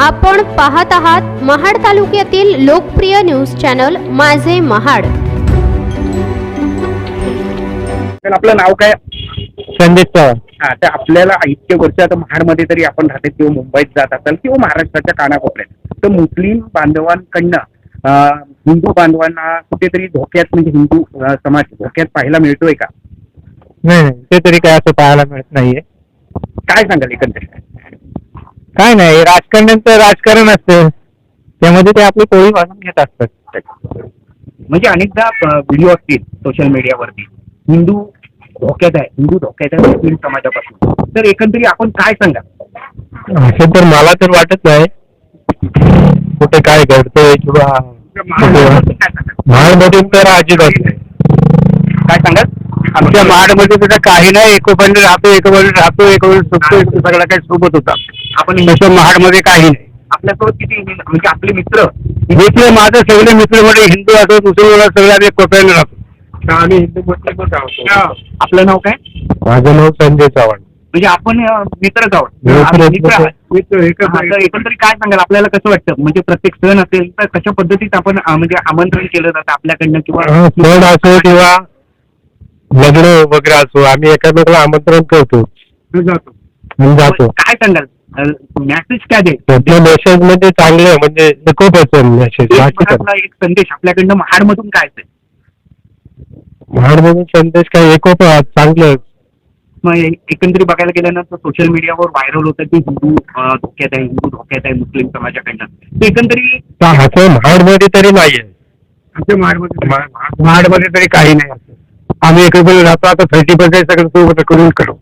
आपण पाहत आहात महाड तालुक्यातील लोकप्रिय न्यूज चॅनल माझे महाड. तर आपलं नाव काय? संदेश चव्हाण. हा तर आपल्याला इतके वर्ष आता महाडमध्ये तरी आपण राहते किंवा मुंबईत जात असाल किंवा महाराष्ट्राच्या कानाकोपऱ्यात. तर मुस्लिम बांधवांकडनं अं, हिंदू बांधवांना कुठेतरी धोक्यात म्हणजे हिंदू अं, समाज धोक्यात पाहायला मिळतोय का? नाही नाही ते तरी काय असं पाहायला मिळत नाहीये. काय सांगाल एकंदरीत? काय नाही राजकारण्यांचं राजकारण असतं. त्यामध्ये ते आपली पोळी वाजून घेत असतात. म्हणजे अनेकदा व्हिडिओ असतील सोशल मीडियावरती हिंदू धोक्यात आहे हिंदू धोक्यात आहे मुस्लिम समाजापासून. तर एकंदरीत आपण काय सांगाल? असं तर मला तर वाटत नाही. कुठे काय घडतंय किंवा महाराष्ट्राबद्दल काय सांगाल? महाडमध्ये तर अजिबात नाही काय सांगाल? आमच्या महाडमध्ये सुद्धा काही नाही. एकोपण राहतो एकोपण राहतो एकोपण सुटतो सगळं काही सोबत होता. आपण तसं महाडमध्ये काही नाही. आपल्यासोबत किती म्हणजे आपले मित्र? मित्र माझे सगळे मित्र म्हणजे हिंदू असो मुस्लिम असो सगळे आम्ही कोपऱ्याने राहतो. आम्ही हिंदू मुस्लिमच आहोत आपलं नाव काय? माझं नाव संजय चव्हाण. म्हणजे आपण मित्रच आहोत. मित्र- एकंदरीत काय सांगाल? आपल्याला कसं वाटतं? म्हणजे प्रत्येक सण असेल तर कशा पद्धतीत आपण म्हणजे आमंत्रण केलं जातं आपल्याकडनं किंवा सण असो किंवा लग्न वगैरे असो आम्ही एकामेकाला आमंत्रण करतो. जातो. काय सांगाल? मॅसेज काय दे मेसेजमध्ये चांगलं म्हणजे खूप असं मेसेज एक एक संदेश आपल्याकडनं महाडमधून काय असेल? महाडमधून संदेश काय एकोप चांगलं मग एकंदरीत बघायला गेल्यानंतर सोशल मीडियावर व्हायरल होतं की हिंदू धोक्यात आहे हिंदू धोक्यात आहे मुस्लिम समाजाकडनं एकंदरीत महाडमध्ये तरी नाहीये आमच्या महाडमध्ये महाडमध्ये तरी काही नाही आम्ही एकत्र राहतो आता थर्टी पर्सेंट सगळं करून करू.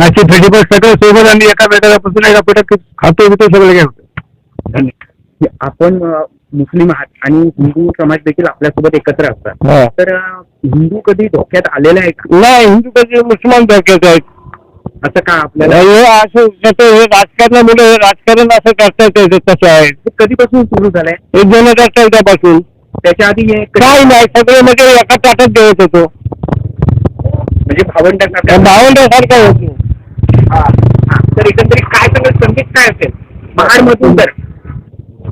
थर्टी सगळं सोबत आणि एकामेकाला पासून एका पेटात खातो बितो सगळं काय होतं धन्यवाद आपण अ, मुस्लिम आहात आणि हिंदू समाज देखील आपल्यासोबत एकत्र असतात. हा. तर अ, हिंदू कधी धोक्यात आलेला आहे का? नाही हिंदू कधी मुसलमान धोक्यात आहेत. असं का आपल्याला? हे असं कसं हे राजकारणामुळे हे राजकारण असं करतात ते तसं आहे. ते कधीपासून सुरू झालंय? एक जण करतात त्यापासून त्याच्या आधी हे कधी- काय नाही सगळे म्हणजे एका ताटात जेवत होतो. म्हणजे भावंडांना भावंडासारखं होतो. हा, हा. तर एकंदरीत काय सगळं संदेश काय असेल? महाडमधून तर.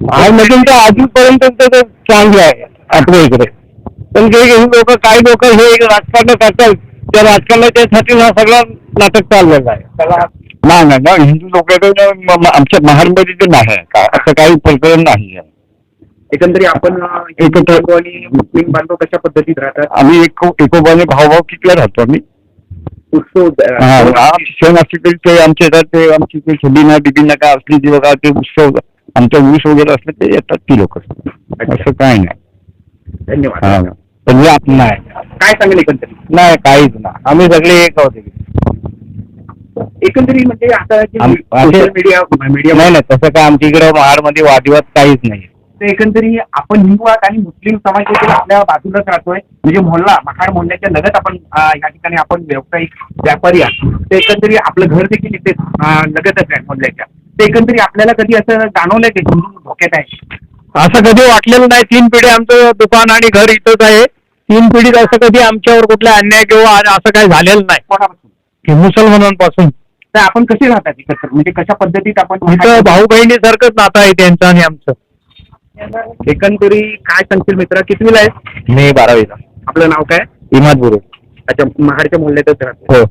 महाडमधून तर अजूनपर्यंत तर चांगलं आहे आपल्या इकडे. पण जे लोक काही लोक हे राजकारण करतात त्या राजकारणाच्यासाठी हा सगळा नाटक चाललेलं आहे. नाही नाही नाही हिंदू लोक आमच्या महाडमध्ये तर नाही असं काही प्रकरण नाही आहे. एकंदरीत आपण बांधव आणि मुस्लिम बांधव कशा पद्धतीत राहतात? आम्ही एक एकोपाने भावभाव कितल्या राहतो आम्ही? उत्सव अ, सण असले तरी ते आमच्या येतात ते आमची ते छबिना बिबिना काय असली बघा ते उत्सव आमच्या ऊस वगैरे असले ते येतात ती लोक. असं काय नाही. धन्यवाद. पण नाही. काय सांगेल एकंदरीत? नाही काहीच ना आम्ही सगळे एक आहोत. एकंदरीत म्हणजे आता सोशल मीडिया मीडिया नाही नाही तसं काय आमच्या इकडे महाडमध्ये वादविवाद काहीच नाही. तर एकंदरीत आपण हिंदू आहात आणि मुस्लिम समाज देखील आपल्या बाजूलाच राहतोय. म्हणजे मोहल्ला महाड मोहल्ल्याच्या लगत आपण या ठिकाणी आपण व्यावसायिक व्यापारी आहात. तर एकंदरीत आपलं घर देखील इथे लगतच आहे मोहल्ल्याच्या. तर एकंदरीत आपल्याला कधी असं जाणवलंय की हिंदू धोक्यात आहे? असं कधी वाटलेलं नाही. तीन पिढी आमचं दुकान आणि घर इथंच आहे. तीन पिढीत असं कधी आमच्यावर कुठला अन्याय किंवा असं काही झालेलं नाही. मुसलमानांपासून. तर आपण कसे राहतात एकत्र? म्हणजे कशा पद्धतीत आपण भाऊ बहिणीसारखंच नातं आहे त्यांचं आणि आमचं. एकंदरीत काय सांगतील मित्र? कितवीला आहे? मी बारावीला. आपलं नाव काय? इमादपुरे अच्छा महाडच्या मोहल्ल्यातच राहतो हो.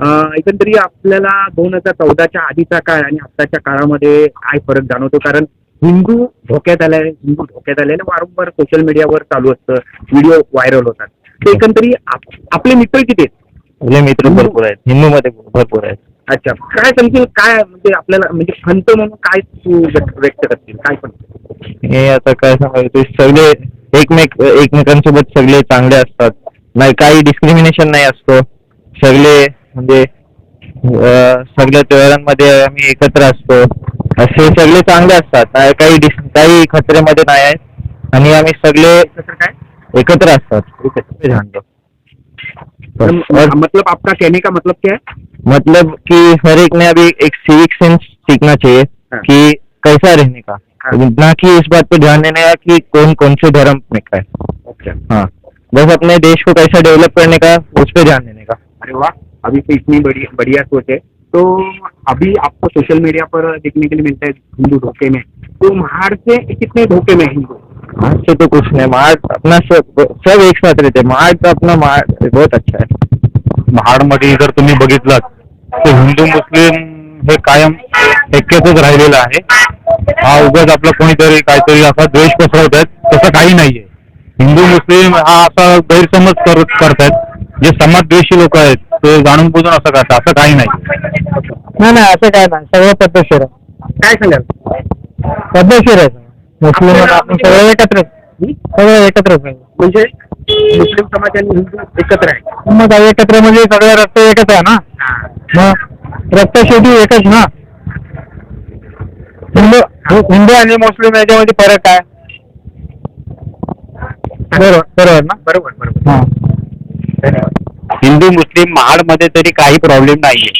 अं, एकंदरीत आपल्याला दोन हजार चौदाच्या आधीचा काळ आणि आत्ताच्या काळामध्ये काय फरक जाणवतो? कारण हिंदू धोक्यात आलाय हिंदू धोक्यात आलाय आणि वारंवार सोशल मीडियावर चालू असतं. व्हिडिओ व्हायरल होतात. ते एकंदरीत आप- आपले मित्र किती आहेत? आपले मित्र भरपूर आहेत. हिंदू मध्ये भरपूर आहेत. अच्छा. काय सांगतील काय म्हणजे आपल्याला म्हणजे खंत म्हणून काय तू व्यक्त व्यक्त करतील काय पण हे आता काय सांगायचं ते सगळे एकमेक एकमेकांसोबत सगळे चांगले असतात. नाही काही डिस्क्रिमिनेशन नाही असतो. सगळे म्हणजे सगळ्या त्योहारांमध्ये आम्ही एकत्र असतो. असे सगळे चांगले असतात. काही डिस काही खतऱ्यामध्ये नाही आहेत. आणि आम्ही सगळे एकत्र असतात. मतलब आपका कहने का मतलब क्या है? मतलब कि हर एक ने अभी एक सिविक सेंस सीखना चाहिए। कि कैसा रहने का। ना कि इस बात पे ध्यान देने का कि कौन कौन से धर्म में का है। अच्छा। हाँ। बस अपने देश को कैसा डेवलप करने का उस पर ध्यान देने का। अरे वाह अभी तो इतनी बड़ी बढ़िया सोच है। तो अभी आपको सोशल मीडिया पर देखने के लिए मिलता है हिंदू धोखे में। तो महाड़ से कितने धोखे में हिंदू? महाड से तो कुछ नहीं महाड अपना सब सब एक साथ रहते महाड का अपना महाड बहुत अच्छा है। महाडमध्ये जर तुम्ही बघितलात तर हिंदू मुस्लिम हे कायम ऐक्यातच राहिलेलं आहे. हा उगाच आपला कोणीतरी काहीतरी असा द्वेष पसरवत आहेत तसं काही नाहीये. हिंदू मुस्लिम हा असा गैरसमज करत करतायत. जे समाजद्वेषी लोक आहेत ते जाणून बुजून असं करतात असं काही नाही. नाही नाही असं काय नाही. सगळं पद्धतशीर आहे. काय सांगाल? पद्धतशीर आहे. मुस्लिम आपण सगळं एकत्र सगळं एकत्रच आहे म्हणजे मुस्लिम समाज आणि हिंदू एकत्र आहे मग काय एकत्र म्हणजे सगळे रक्त एकच आहे ना? मग रक्त शेवटी एकच ना? हिंदू हिंदू आणि मुस्लिम याच्यामध्ये फरक आहे बरोबर बरोबर ना? बरोबर बरोबर. हा. धन्यवाद. हिंदू मुस्लिम महाडमध्ये तरी काही प्रॉब्लेम नाहीये.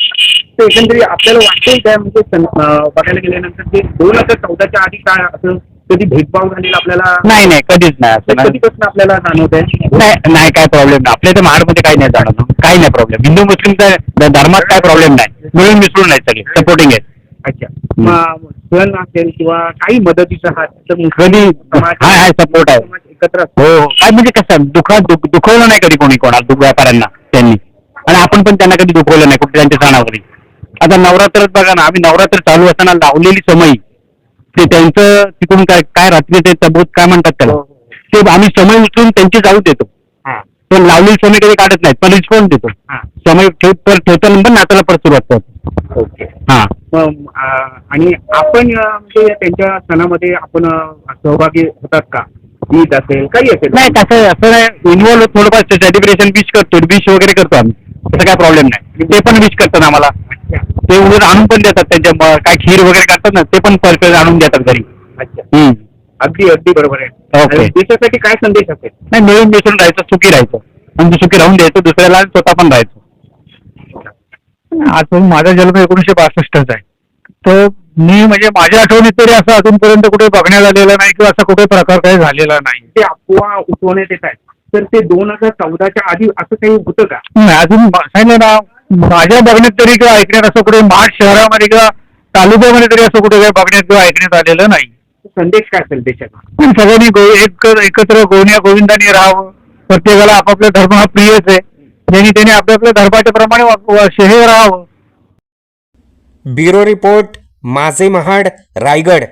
तर एकंदरीत आपल्याला वाटतंय काय? म्हणजे सं- अं, बघायला गेल्यानंतर ते दोन हजार चौदाच्या आधी काय असं कधी भेदभाव झालेला आपल्याला नाही नाही कधीच नाही असं नाही कधीपासून आपल्याला जाणवत आहे नाही नाही काय प्रॉब्लेम नाही. आपल्या इथे महाडमध्ये काही नाही जाणवत. काही नाही प्रॉब्लेम हिंदू मुस्लिमचा धर्मात काय प्रॉब्लेम नाही. मिळून मिसळून नाही सगळे. सपोर्टिंग आहे. अच्छा. मग सण असेल किंवा काही मदतीचा हात तर कधी समाज- हाय हाय सपोर्ट आहे. समाज एकत्र असतो. हो हो. काय म्हणजे कसं दुःखात दुख दुखवलं नाही कधी कोणी कोणाला दुख व्यापाऱ्यांना त्यांनी. आणि आपण पण त्यांना कधी दुखवलं नाही कुठे त्यांच्या सणावरी. आता नवरात्रात बघा ना आम्ही नवरात्र चालू असताना लावलेली समई ते त्यांचं तिकडून काय काय रात्री ते तबूत काय म्हणतात त्याला? हो, ते आम्ही समय उचलून त्यांची जाऊ देतो. हा, पण लावलेली समय कधी काढत नाहीत. पण रिस्पॉन्स देतो? हा. समय ठेव पर ठेवतो नंतर नाचायला परत सुरुवात करतो. ओके. हा. मग, आणि आपण अं, म्हणजे त्यांच्या सणामध्ये आपण अं, सहभागी होतात का? ईद असेल काही असेल. नाही तसं असं नाही. इन्व्हॉल्व थोडंफार सेलिब्रेशन विश करतो विश वगैरे करतो आम्ही. तसं काय प्रॉब्लेम नाही. ते पण विश करतात आम्हाला. अच्छा. ते उलट आणून पण देतात. त्यांच्या म- काय खीर वगैरे करतात ना ते पण परफेक्ट आणून देतात घरी. अच्छा. हम्म. अगदी अगदी बरोबर आहे. देशासाठी काय संदेश असेल? नाही मिळून मिसळून राहायचं सुखी राहायचं. म्हणजे सुखी राहून द्यायचं दुसऱ्याला स्वतः पण राहायचं. आज माझा जन्म एकोणीशे बासष्टचा आहे. तर मी म्हणजे माझ्या आठवणीत तरी असं अजूनपर्यंत कुठे बघण्यात आलेलं नाही किंवा असा कुठे प्रकार काही झालेला नाही. ते अफवा उठवण्यात येत आहेत. तर ते दोन हजार चौदाच्या आधी असं काही होतं का? नाही, अजून सांगितलं ना माझ्या बघण्यात तरी किंवा ऐकण्यात असं कुठे महाड शहरामध्ये किंवा तालुक्यामध्ये तरी असं कुठे काही बघण्यात किंवा ऐकण्यात आलेलं नाही. संदेश काय असेल देशाचा पण सगळ्यांनी गो एक एकत्र गोन्या गोविंदाने राहावं. प्रत्येकाला आपापला धर्म हा प्रियच आहे. ज्यांनी त्यांनी आपल्या आपल्या धर्माच्या प्रमाणे वा- वा- शहे राहावं. ब्युरो रिपोर्ट माझे महाड रायगड.